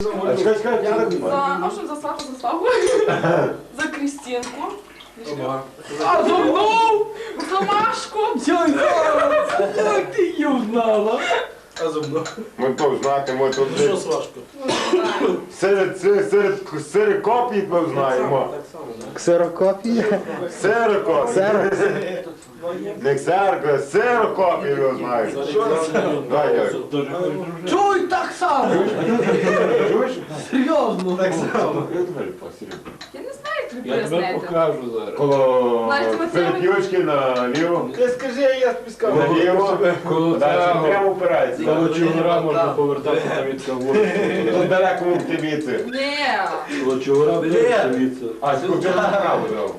А чекай, чекай, чекай. За, а що за Сашу заставу? За Крістінку. А за мною! За Машку! Як ти її узнала? А зубно. Ми то ми тут що, Свашко? серед, серед, серед, серед копій ми знаємо. Ксерокопія? Серокопій. Ксерокс. Не ксерко, серокопій ви знаєте. Да, я. Чуй так само! Чуєш? Серйозно! Так само. Я не знаю, як тобі Я тебе покажу зараз. Коло Знаєте, ми це- наліво. Ти скажи, я тобі скажу. Наліво. Коло Далі цього, прямо опирається. коло Чигура можна повертатися на від Тут далеко в тибіці. Ні. Коло Чигура дивіться. А, скільки направо дав.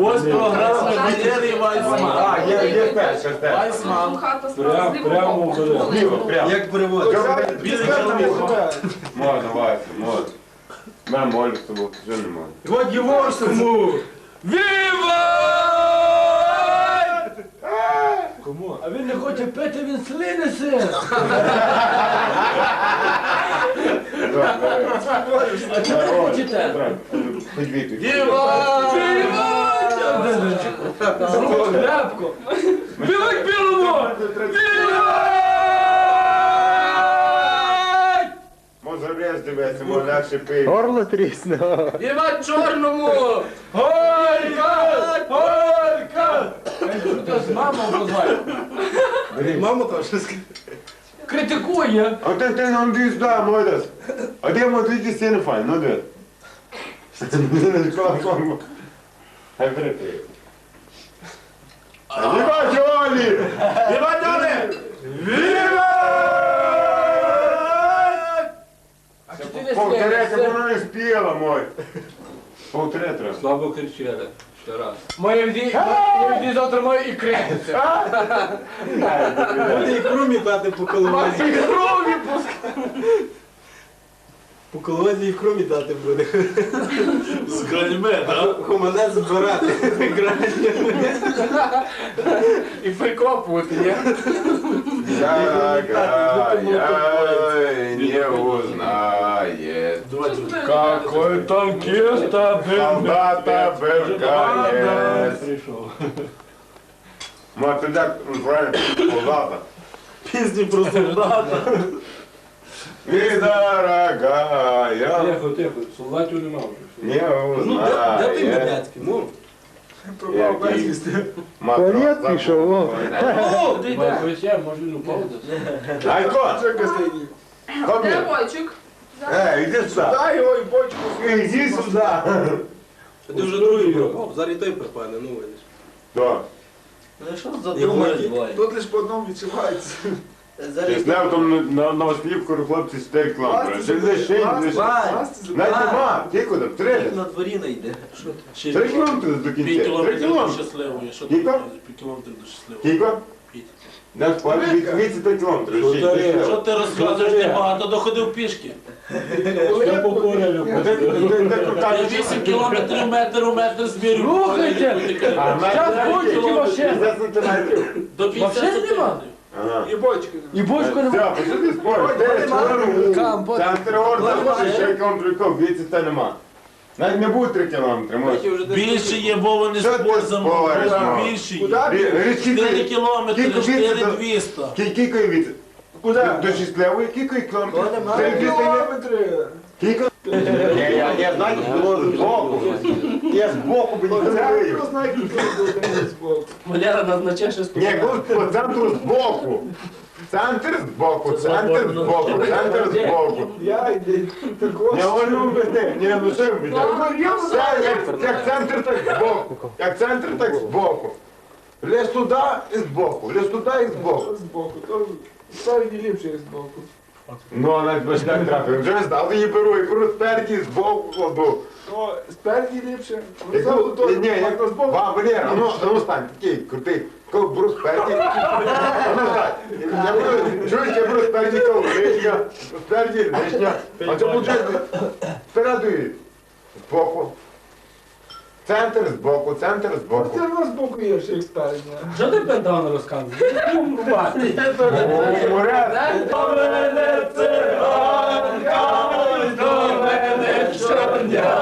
Ось програма Валерій Вайсман. А, є, є перша, перша. Вайсман. Хата Прям- прямо. Ліво, прямо. Як переводить? Можна, Вася, можна. Мене молю з тобою, що не можна. Вот його саму. Кому? А він не хоче пити, він слини син. А чого ви хочете? Хоч Крепко. Білик білому! Може рез дивитися, може легше пити. Горло тріснуло. Іван Чорному! Голька! Голька! З мамою позвав? Маму теж скажи. Критикує. А ти ти нам сюди, молодець. А де тільки стіни файн, ну де? Перепиє. Віва Джолі! Іван Чорний! А чи ти не Повторяйте, слинишся? вона не спіла, мой. Повторяй треба. Слабо кричали. Ще раз. Моє вді, вді завтра моє і кричиться. Буде ікру мітати по коловозі. крові По коловозі ікру мітати буде. З граньми, так? Мене збирати. І прикопувати, ні? Дорогая, не узнает. Какой танкиста Солдата Беркаєс. Прийшов. Ма, ти так солдата. Пізні про солдата. І дорогая, Тихо, тихо, солдатів нема вже. не Ну, де, де ти узнає. Ну. Який Поряд пішов, о. О, ти Може, йде. ось я, може, ну. Айко, А де Бойчик? Ей, іди сюди. Дай його і бочку. Іди сюди. Ти вже другий пропав. Зараз і той пропане, ну видиш. Да. Ну що задумали двоє? Тут лише по одному відчувається. Чеснев там на, на ослівку хлопці стель клампера. Чи лише, лише. Навіть нема, ти куди? Три. На дворі не йде. Три кілометри до кінця. Три кілометрів до кілометри. щасливої. Що Скільки? таке? П'ять кілометрів до щасливої. Кілько? П'ять. Наш пан від 33 кілометри. Що Ще ти розказуєш? Ти багато доходив пішки. Я кажеш, 8 кілометрів метр у метр змірю. Щас три будь-які машини. До 50 Машин нема? сантиметрів. Ага. І бочки. І бочку Все, нема. посиди. Кампот. Центр города, ще кілометрів, віці це нема. Навіть не буде 3 кілометри, може. Більше є, бо вони Що ти спорт замовили. спориш? Більше є. Рі- 4 кілометри, Кілько більше 4 до- 200. Кі- Кілько і віці? Куди? До Шістлевої, кілько і кілометрів? То. Три є? Кілометри. Ні, я, я знаю, що було збоку. Я збоку не Я не буде збоку. Валера назначає щось Ні, коли по центру збоку. Центр збоку, центр збоку, центр збоку. Я також. Не говорю об'ясни, не ну що ви Все, як, як центр, так збоку. Як центр, так збоку. Лиш туди і збоку, лиш туди і збоку. Збоку. То спереді ліпше, як збоку. Ну, а навіть без так трапив. Вже здав її беру, і беру спереді, збоку кладу. Ну, спереді ліпше. Ну, Як, знову то, ні, як то збоку. Ва, Валера, а ну, а ну стань, такий, крутий. Коли беру спереді. А ну стань. Я беру, чуєш, я беру спереді ковришня, спереді лишня. А це буде спереду і збоку. Центр збоку, центр збоку. Це в збоку є ще експерня. Що ти пентагон розказуєш? До мене циганка, мене.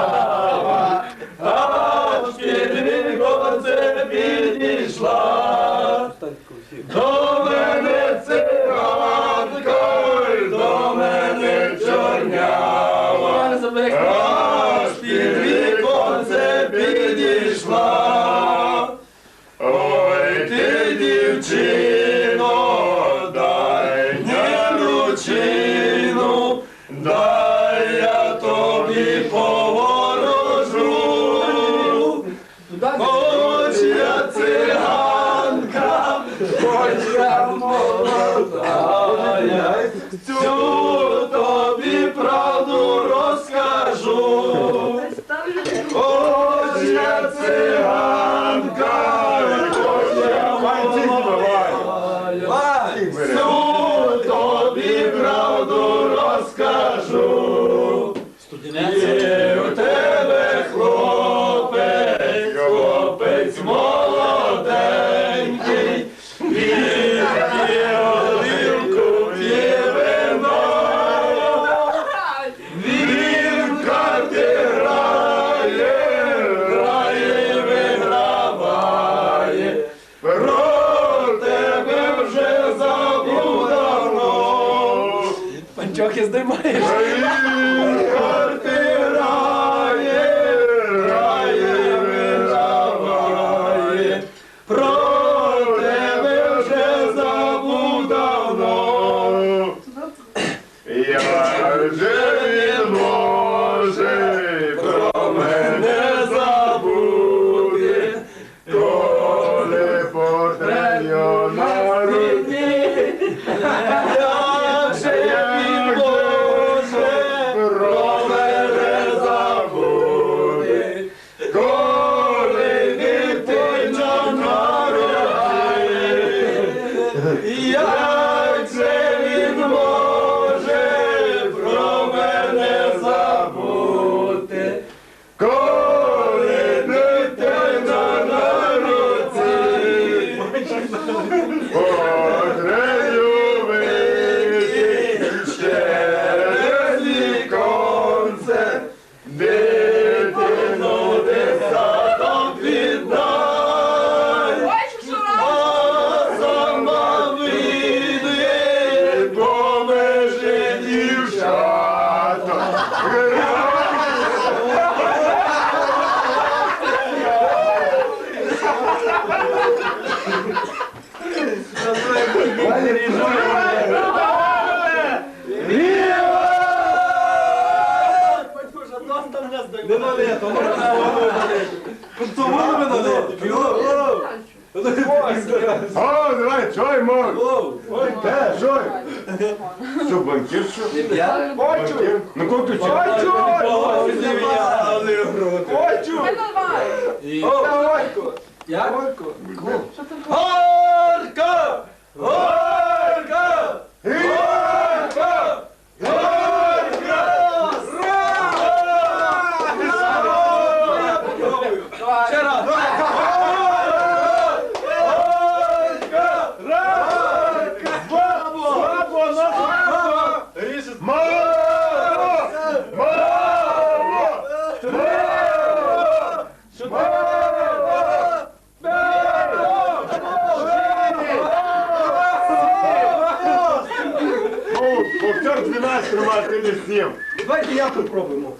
do. Що, банкір, що? Я? Банкір? Ну, кого ти чой? Хочу! Не давай. Давайко! Я? Що ти Горько! Горько! Горько! Ще раз! Мамо! Мамо! Повтор 12 тримати не 7. Давайте я попробуємо.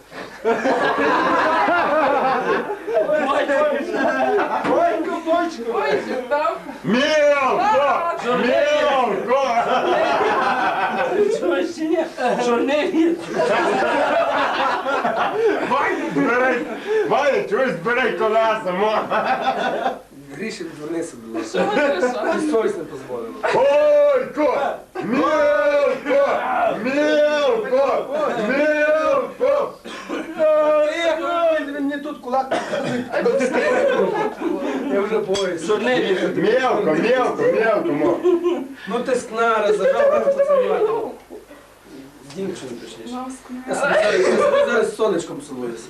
Бойко, бойчко! Ой, дав. Мілко! Мілко! Чого ще ні? Що не він? Ваня, збирай! Ваня, чогось збирай колеса, мо! Гріші відвернися. Що ти що? Совість не дозволила. Ойко! Мілко! Мілко! Мілко! Він мені тут кулак. Я вже боюсь. Не? Мелко, мелко, мелко, мо! Ну ти скнара, зажав мене поцілувати. З дівчиною точніше. Я собі зараз, я собі зараз з сонечком цілуюся.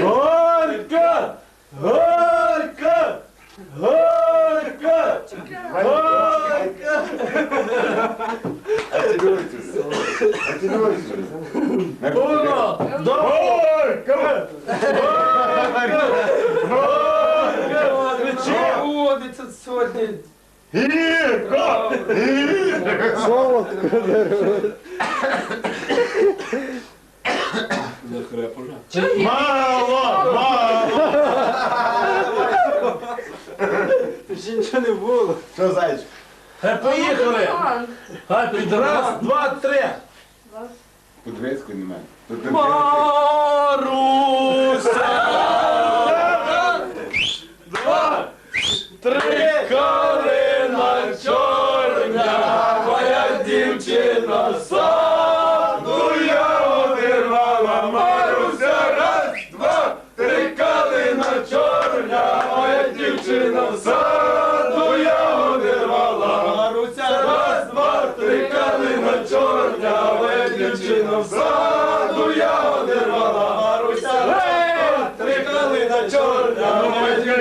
Горько! Горько! Горько! Горько! Отелюйтесь. Отелюйтесь. Уно, Горько! Водиться сьогодні. Гірко! Гірко! Солодко Раз, два,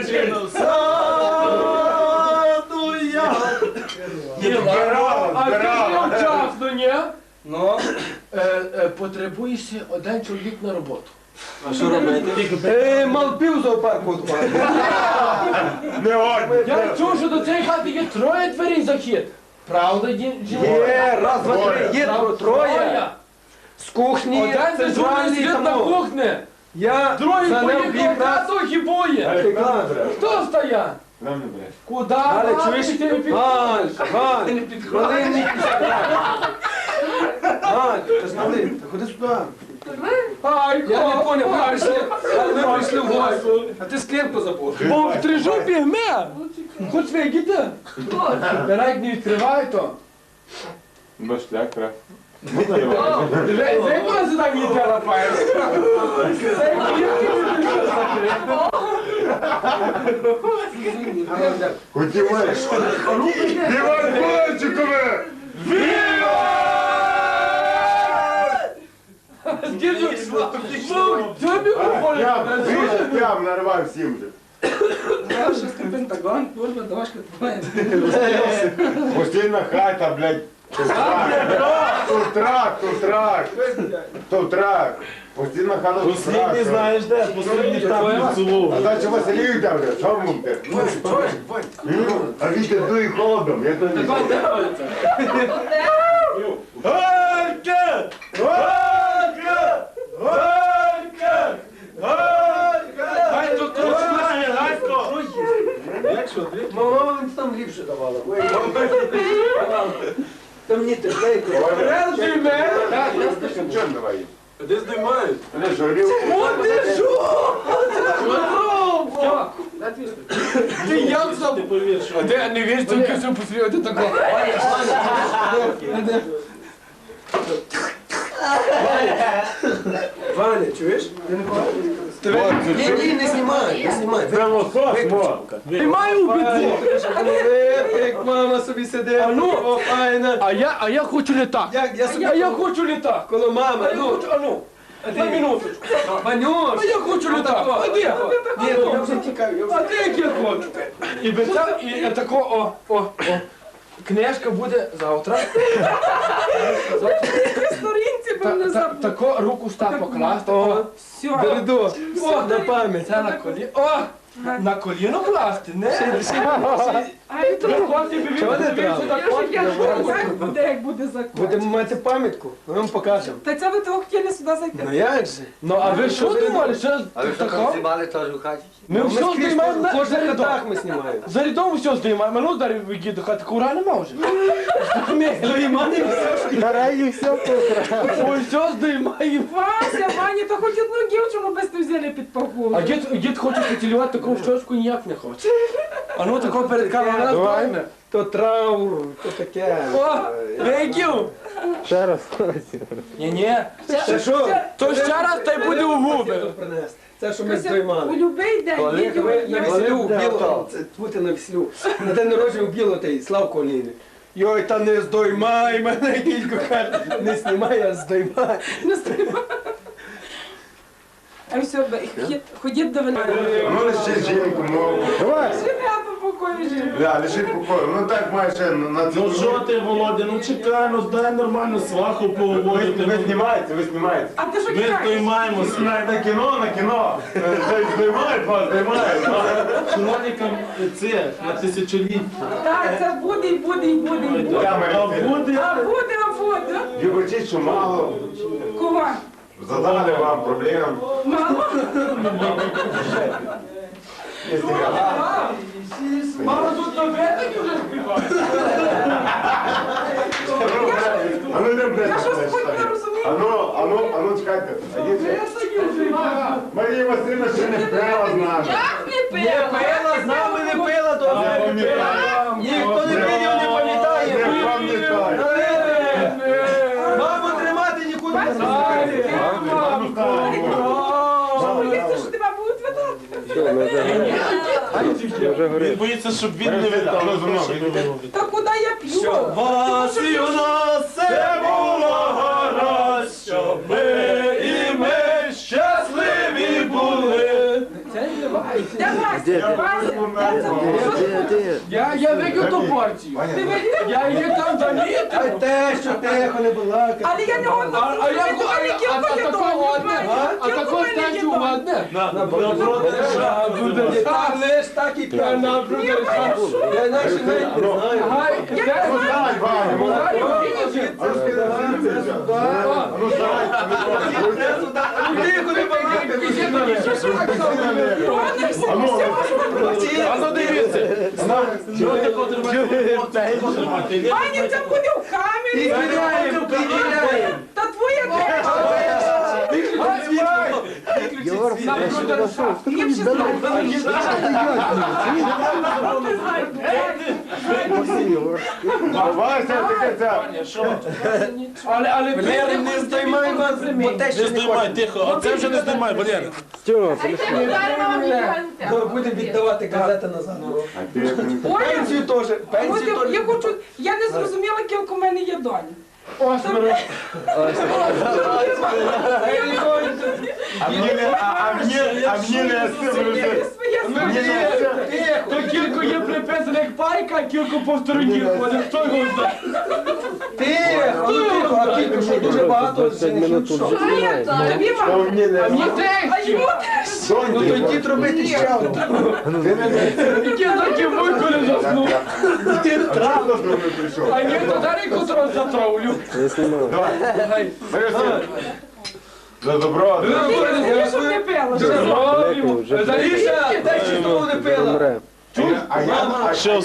в саду я. Збирала, А ти збирала. не вчасно, ні? Ну, Е, е, Потребуєшся один чоловік на роботу. а що робити? Е, малпів зоопарку відпали. Не годні. Я чув, що до цієї хати є троє дверей захід. Правда, ді- жінка? Є, раз, два, три, є Троє. троє. кухні, Один дежурний центральний сидить на тому. кухні. Я Другий за ним поїхав, тато хібує. Добре. Хто не бреш. Куди? Але чуєш, ти не під- Галь, Галь. Галь, ти ж малий, ходи сюди. Ай, Я не поняв, ми прийшли, ми прийшли в гості, а ти скринку забув. Бо в трижу пігме. Хоч вигіти. Берег не відкривай то. Бо шлях треба. За яку нас так не терапає? Хотів маєш. Іван Бончикове! Скільки? Ну, тобі говорить. Я більше прям нарвав всім же. Шести пентагон, курва, дошка твоя. Постійна хата, блядь. Тут трак, тут трак, тут трак. Послідній знаєш де? Послідній там село. А далі Василів йде вже, що мумте? А вітер дує холодом, я то не знаю. Галька! Галька! Галька! Галька! Гай тут знає, Галько! Мама мені там ліпше давала. Там мені тепленько. Чого давай? Де знімають? Не. От ти що? Ти як? Ти А ти не віриш, тільки все посрів, ти тако. Ваня, чуєш? Ти не бачиш? Ні, ні, не знімай, не знімай. Ти маю убити. Як мама собі сидить. А ну. О, файна. А я, а я хочу літак. Як я собі А я хочу літак. коло мами. А Ну, а ну. На минуточку. Ванюш. А я хочу літак. А де? Ні, я вже тікаю. я А де як я хочу? І би так, і тако, о, о, о. Книжка буде завтра. Сторінці Та, та, тако руку став покласти. О, Все. О, на пам'ять. це на колі. О, на коліно класти, не? А і тут Приходьте, бі- Чого не треба? я як буде, як буде закон. Будемо мати пам'ятку, ми вам покажемо. Та це ви того хотіли сюди зайти. Ну як же? Ну, а ви що думали, що А ви що там знімали теж у хаті? Ми Ми все скрізь знімаємо на рядом. хатах ми знімаємо. За рядом все знімаємо, ну зараз виїду до хати, кура нема вже. Наразі все покрав. Ой, все знімаємо. Вася, Ваня, то хоч одну дівчину без ти взяли під погулу. А дід, дід хоче поцілювати таку щочку ніяк не хоче. А ну тако перед камерою Давай. То траур, то таке. О, вейків. Ще раз. Ні-ні. Це що? То ще раз та й буде у губи. принести. Це, що ми У здоймали. любий день Коли дідю Ви на є. веселю біло, це бути на веселю. На день народження в біло той Славко Олійник. Йой, та не здоймай мене, кілько каже. Не знімай, а здоймай. Не стрибай. А все, ходіть до мене. Ну лише жінку мову. Давай. Женя по покою жив. Да, лише покою. Ну так має ще на Ну що ти, Володя, ну чекай, ну дай нормально сваху поговорити. ви ну. знімаєте, ви знімаєте. А ти що Ми кидаєш? На, на кіно, на кіно. Е, Знімають вас, знімають. Чиновникам це на тисячоліття. Так, це буде, і буде, і буде, і буде. А буде. А буде. Вибачіть, що мало. Кого? Задали вам проблем. Мама тут на вже співає. А ну йдемо Я щось десь. хоч не розумію. А ну, а ну, а ну чекайте. Співає. Марія Васильівна ще не пила з нами. Як не Не пила? пила, з нами не пила, то Не. Ніхто не видів, не пам'ятає. Не пам'ятаю. Маму тримати нікуди не Ай, знає. А ну, Що, ставимо. боїшся, що тебе будуть видати? Вже Він горить. боїться, щоб він не віддав. Та куди я п'ю? Вас і у нас все було гаразд, щоб ми і ми щасливі були. Де Вася? Вася? Де? Де? Я, я викив ту. Ти видів? Я її там Ай, замітив. те, що тихо не балакати. Але я не А, а я а, а, а а Я Я. А ну, вставайте. Тихо, не балакай, Що ж так Ладно, все, А ну, все, А ну дивіться. Ваня, це буде в камері. Та твоя теча. Я ще не. Але, але Валера, не здоймай вас, те, Не знімай, тихо, а це вже не Валера. Стьома, телефон. Будемо віддавати газети назад. Оля, Пенсію теж, пенсію теж. хочу, я не зрозуміла, кілько в мене є доні. Осмеро. А мені не, а, мені, а не. Мені то кілько є приписаних як пайка, а кілько по стороні ходить. Хто його знає? Тихо, тихо, а кілька що дуже багато. 25 минут тут вже знімають. Тобі не. А мені теж. Ну то йдіть робити ще одну. Я не Яке таке не заснув. Ти травно прийшов. А ні, то далі котрого затравлю. Я знімаю. Давай. За добро. Ти щоб не пила. Заліше. Дай ще того не пила. А я, я, я,